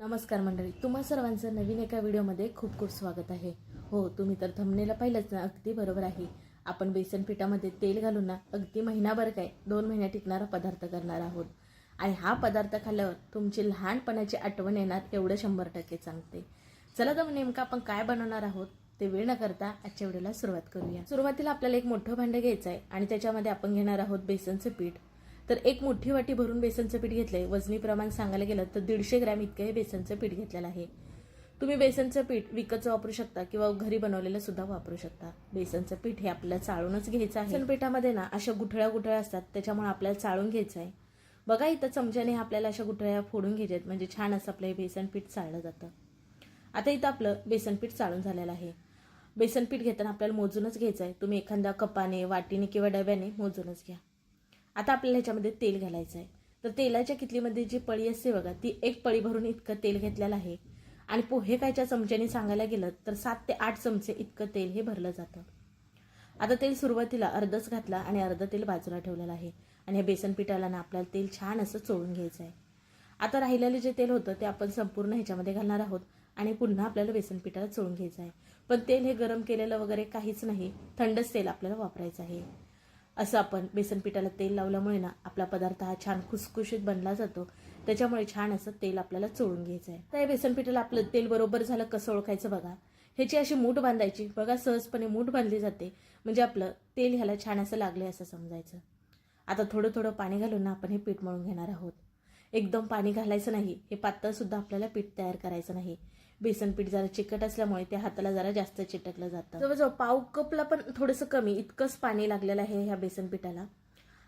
नमस्कार मंडळी तुम्हा सर्वांचं नवीन एका व्हिडिओमध्ये खूप खूप स्वागत आहे. हो तुम्ही तर थंबनेला पाहिलंच ना अगदी बरोबर आहे. आपण बेसन पिठामध्ये तेल घालून ना अगदी महिनाभर काय दोन महिन्या टिकणारा पदार्थ करणार आहोत. आणि हा पदार्थ खाल्ल्यावर तुमची लहानपणाची आठवण येणार एवढं शंभर टक्के सांगते. चला तर नेमकं आपण काय बनवणार आहोत ते वेळ न करता आजच्या व्हिडिओला सुरुवात करूया. सुरुवातीला आपल्याला एक मोठं भांडं घ्यायचं आहे आणि त्याच्यामध्ये आपण घेणार आहोत बेसनचं पीठ. तर एक मोठी वाटी भरून बेसनचं पीठ घेतलंय. वजनी प्रमाण सांगायला गेलं तर दीडशे ग्रॅम इतकं हे बेसनचं पीठ घेतलेलं आहे. तुम्ही बेसनचं पीठ विकतचं वापरू शकता किंवा घरी बनवलेलं सुद्धा वापरू शकता. बेसनचं पीठ हे आपल्याला चाळूनच घ्यायचं आहे. बेसन पिठामध्ये ना अशा गुठळ्या गुठळ्या असतात त्याच्यामुळे आपल्याला चाळून घ्यायचं आहे. बघा इथं चमच्याने आपल्याला अशा गुठळ्या फोडून घ्यायच्यात. म्हणजे छान असं आपलं हे बेसन पीठ चाळलं जातं. आता इथं आपलं बेसन पीठ चाळून झालेलं आहे. बेसन पीठ घेताना आपल्याला मोजूनच घ्यायचं आहे. तुम्ही एखाद्या कपाने वाटीने किंवा डब्याने मोजूनच घ्या. आता आपल्याला ह्याच्यामध्ये तेल घालायचं आहे तर तेलाच्या कितलीमध्ये जी पळी असते बघा ती एक पळी भरून इतकं तेल घेतलेलं आहे. आणि पोहे कायच्या चमच्याने सांगायला गेलं तर सात ते आठ चमचे इतकं तेल हे भरलं जातं. आता तेल सुरुवातीला अर्धच घातला आणि अर्धं तेल बाजूला ठेवलेलं आहे. आणि हे बेसन पिठाला ना आपल्याला तेल छान असं चोळून घ्यायचं आहे आता राहिलेलं जे तेल होतं ते आपण संपूर्ण ह्याच्यामध्ये घालणार आहोत आणि पुन्हा आपल्याला बेसन पिठाला चोळून घ्यायचं आहे पण तेल हे गरम केलेलं वगैरे काहीच नाही थंडच तेल आपल्याला वापरायचं आहे. असं आपण बेसन पिठाला तेल लावल्यामुळे ना आपला पदार्थ हा छान खुसखुशीत बनला जातो. त्याच्यामुळे छान असं तेल आपल्याला चोळून घ्यायचं आहे तर या बेसन पिठाला आपलं तेल बरोबर झालं कसं ओळखायचं बघा. ह्याची अशी मूठ बांधायची. बघा सहजपणे मूठ बांधली जाते. म्हणजे आपलं तेल ह्याला छान असं लागले असं समजायचं. आता थोडं थोडं पाणी घालून ना आपण हे पीठ मळून घेणार आहोत. एकदम पाणी घालायचं नाही. हे पातळसुद्धा आपल्याला पीठ तयार करायचं नाही. बेसन पीठ जरा चिकट असल्यामुळे त्या हाताला जरा जास्त चिटकलं जातं. जवळजवळ पाव कपला पण थोडंसं कमी इतकंच पाणी लागलेलं आहे ह्या बेसन पिठाला.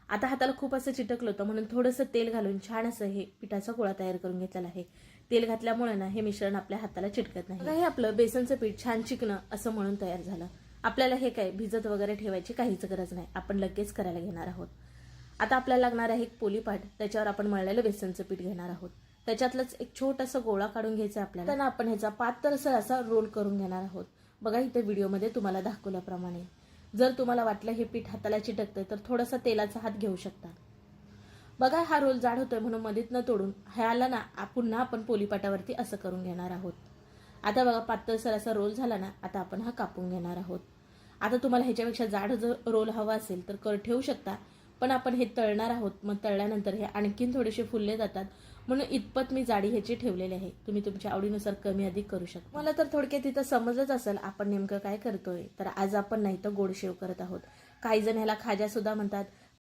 आता हाताला खूप असं चिटकलं होतं म्हणून थोडंसं तेल घालून छान असं हे पिठाचा गोळा तयार करून घेतलेला आहे. तेल घातल्यामुळे ना हे मिश्रण आपल्या हाताला चिटकत नाही. हे आपलं बेसनचं पीठ छान चिकणं असं म्हणून तयार झालं. आपल्याला हे काय भिजत वगैरे ठेवायची काहीच गरज नाही. आपण लगेच करायला घेणार आहोत. आता आपल्याला लागणार आहे एक पोलीपाट त्याच्यावर आपण मळलेलं बेसनचं पीठ घेणार आहोत. त्याच्यातलंच एक छोटासा गोळा काढून घ्यायचा आपल्याला. त्यांना आपण ह्याचा पातळसर असा रोल करून घेणार आहोत. बघा इथे व्हिडिओमध्ये तुम्हाला दाखवल्याप्रमाणे. जर तुम्हाला वाटलं हे पीठ हाताला चिटकतंय तर थोडासा तेलाचा हात घेऊ शकता. बघा हा रोल जाड होतोय म्हणून मधीत न तोडून ह्याला ना पुन्हा आपण पोलीपाटावरती असं करून घेणार आहोत. आता बघा पातळसर असा रोल झाला ना आता आपण हा कापून घेणार आहोत. आता तुम्हाला ह्याच्यापेक्षा जाड जर रोल हवा असेल तर कर ठेवू शकता. पण आपण हे तळणार आहोत मग तळल्यानंतर हे आणखीन थोडेसे फुलले जातात. म्हणून इतपत मी जाडी ह्याची ठेवलेली आहे. तुम्ही तुमच्या आवडीनुसार कमी अधिक करू शकता. मला तर थोडक्यात तिथं समजच असेल आपण नेमकं काय करतोय? तर आज आपण नाही तर गोड शेव करत आहोत. काही जण ह्याला खाज्या सुद्धा म्हणतात